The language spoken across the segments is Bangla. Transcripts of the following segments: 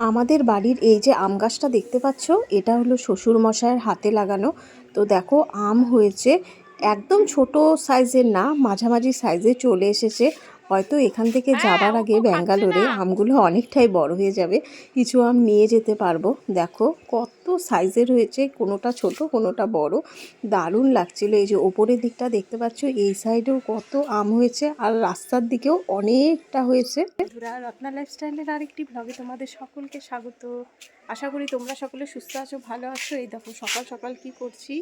আমাদের বাড়ির এই যে আম গাছটা দেখতে পাচ্ছ, এটা হলো শ্বশুর মশাইয়ের হাতে লাগানো। তো দেখো, আম হয়েছে একদম ছোট সাইজের না, মাঝামাঝি সাইজে চলে এসেছে। হয়তো এখান থেকে যাবার আগে ব্যাঙ্গালোরে আমগুলো অনেকটাই বড় হয়ে যাবে। কিছু আম নিয়ে যেতে পারব। দেখো কত সাইজের হয়েছে, কোনোটা ছোট, কোনোটা বড়। দারুণ লাগছিল। এই যে ওপরের দিকটা দেখতে পাচ্ছ, এই সাইডেও কত আম হয়েছে আর রাস্তার দিকেও অনেকটা হয়েছে। রত্না লাইফস্টাইলের আরেকটি ব্লগে তোমাদের সকলকে স্বাগত। আশা করি তোমরা সকলে সুস্থ আছো, ভালো আছো। এই দেখো সকাল সকাল কি করছি?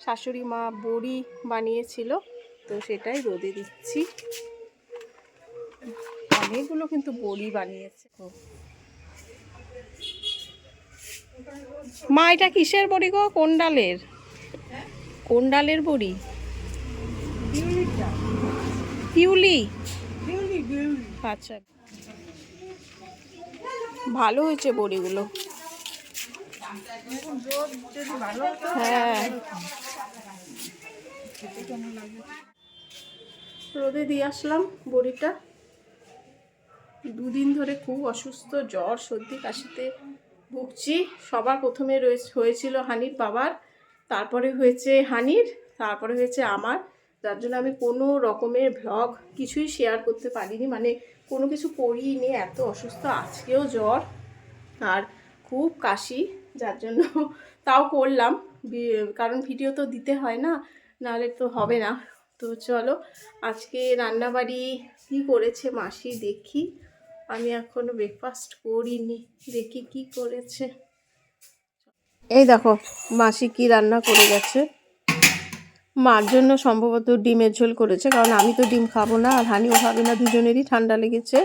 শাশুড়ি মা বড়ি বানিয়েছিল, তো সেটাই রোদে দিচ্ছি। অনেকগুলো কিন্তু বড়ি বানিয়েছে। মা, এটা কিসের বড়ি গো? কোন ডালের? কোন ডালের বড়ি? পিউলি। আচ্ছা। ভালো হয়েছে বড়িগুলো। হ্যাঁ। রোদে দিয়ে আসলাম বড়িটা। দুদিন ধরে খুব অসুস্থ, জ্বর, সর্দি, কাশিতে ভুগছি। সবার প্রথমে হয়েছিল হানির বাবার, তারপরে হয়েছে হানির, তারপরে হয়েছে আমার। যার জন্য আমি কোনো রকমের ভ্লগ কিছুই শেয়ার করতে পারিনি। মানে কোনো কিছু করিনি, এত অসুস্থ, আজকেও জ্বর আর খুব কাশি। যার জন্য তাও করলাম। কারণ ভিডিও তো দিতে হয় না, নাহলে তো হবে না। তো চলো, আজকে রান্নাবাড়ি কী করেছে মাসি দেখি। আমি এখনও ব্রেকফাস্ট করিনি। দেখি কি করেছে। এই দেখো মাসি কি রান্না করে গেছে। মার জন্য সম্ভবত ডিমের ঝোল করেছে কারণ আমি তো ডিম খাব না আর হানিও খাবে না দুজনেরই ঠান্ডা লেগেছে।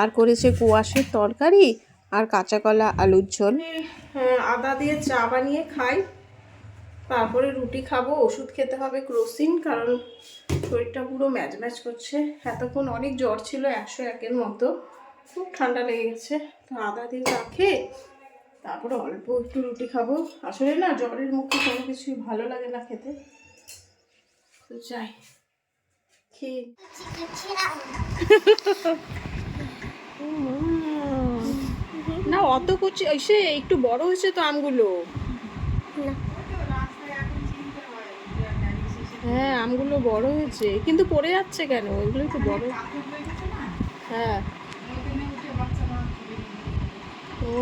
আর করেছে কুয়াশের তরকারি আর কাঁচা কলা আলুর ঝোল। হ্যাঁ, আদা দিয়ে চা বানিয়ে খাই। তারপরে রুটি খাব ওষুধ খেতে হবে ক্রোসিন কারণ শরীরটা পুরো ম্যাচ ম্যাচ করছে। এতক্ষণ অনেক জ্বর ছিল একশো একের মতো। খুব ঠান্ডা লেগে গেছে। তো আদা দিয়ে চা খেয়ে তারপরে অল্প একটু রুটি খাব। আসলে না জ্বরের মুখে কোনো কিছুই ভালো লাগে না খেতে। তো যাই খেয়ে না। অত কুচি এসে একটু বড় হয়েছে তো আমগুলো। হ্যাঁ আমগুলো বড় হয়েছে। কিন্তু পড়ে যাচ্ছে কেন? ওইগুলো তো বড়। হ্যাঁ। ও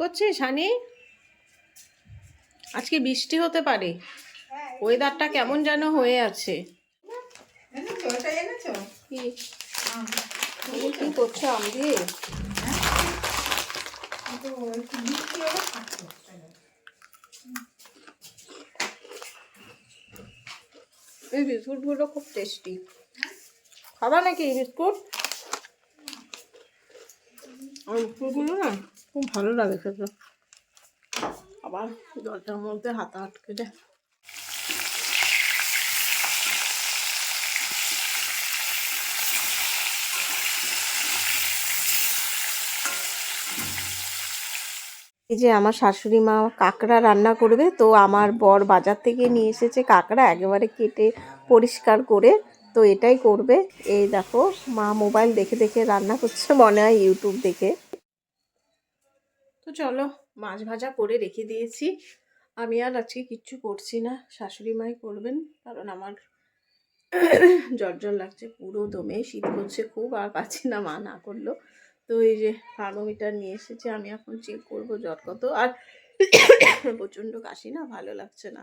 করছিস, হানি? আজকে বৃষ্টি হতে পারে। ওয়েদারটা কেমন যেন হয়ে আছে। দিয়ে এই বিস্কুটগুলো খুব টেস্টি খাবা নাকি বিস্কুট? বিস্কুটগুলো না খুব ভালো লাগে খেতে। আবার দরজার মধ্যে হাতা আটকে দেয় এই যে আমার শাশুড়ি মা কাঁকড়া রান্না করবে, তো আমার বর বাজার থেকে নিয়ে এসেছে কাঁকড়া, একেবারে কেটে পরিষ্কার করে তো এটাই করবে। এই দেখো, মা মোবাইল দেখে দেখে রান্না করছে মনে হয় ইউটিউব দেখে। তো চলো, মাছ ভাজা করে রেখে দিয়েছি। আমি আর আজকে কিচ্ছু করছি না, শাশুড়ি মাই করবেন, কারণ আমার জ্বর জ্বর লাগছে পুরো দমে, শীত করছে খুব, আর পাচ্ছি না, মা না করল তো এই যে থার্মোমিটার নিয়ে এসেছে, আমি এখন চেক করব জ্বর কত, আর প্রচণ্ড কাশি না, ভালো লাগছে না।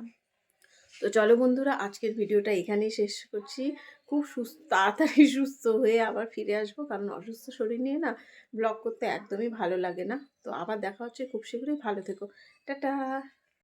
তো চলো বন্ধুরা, আজকের ভিডিওটা এখানেই শেষ করছি। খুব সুস্থ তাড়াতাড়ি সুস্থ হয়ে আবার ফিরে আসব, কারণ অসুস্থ শরীর নিয়ে না ব্লগ করতে একদমই ভালো লাগে না। তো আবার দেখা হচ্ছে, খুব শীঘ্রই ভালো থেকো। টাটা!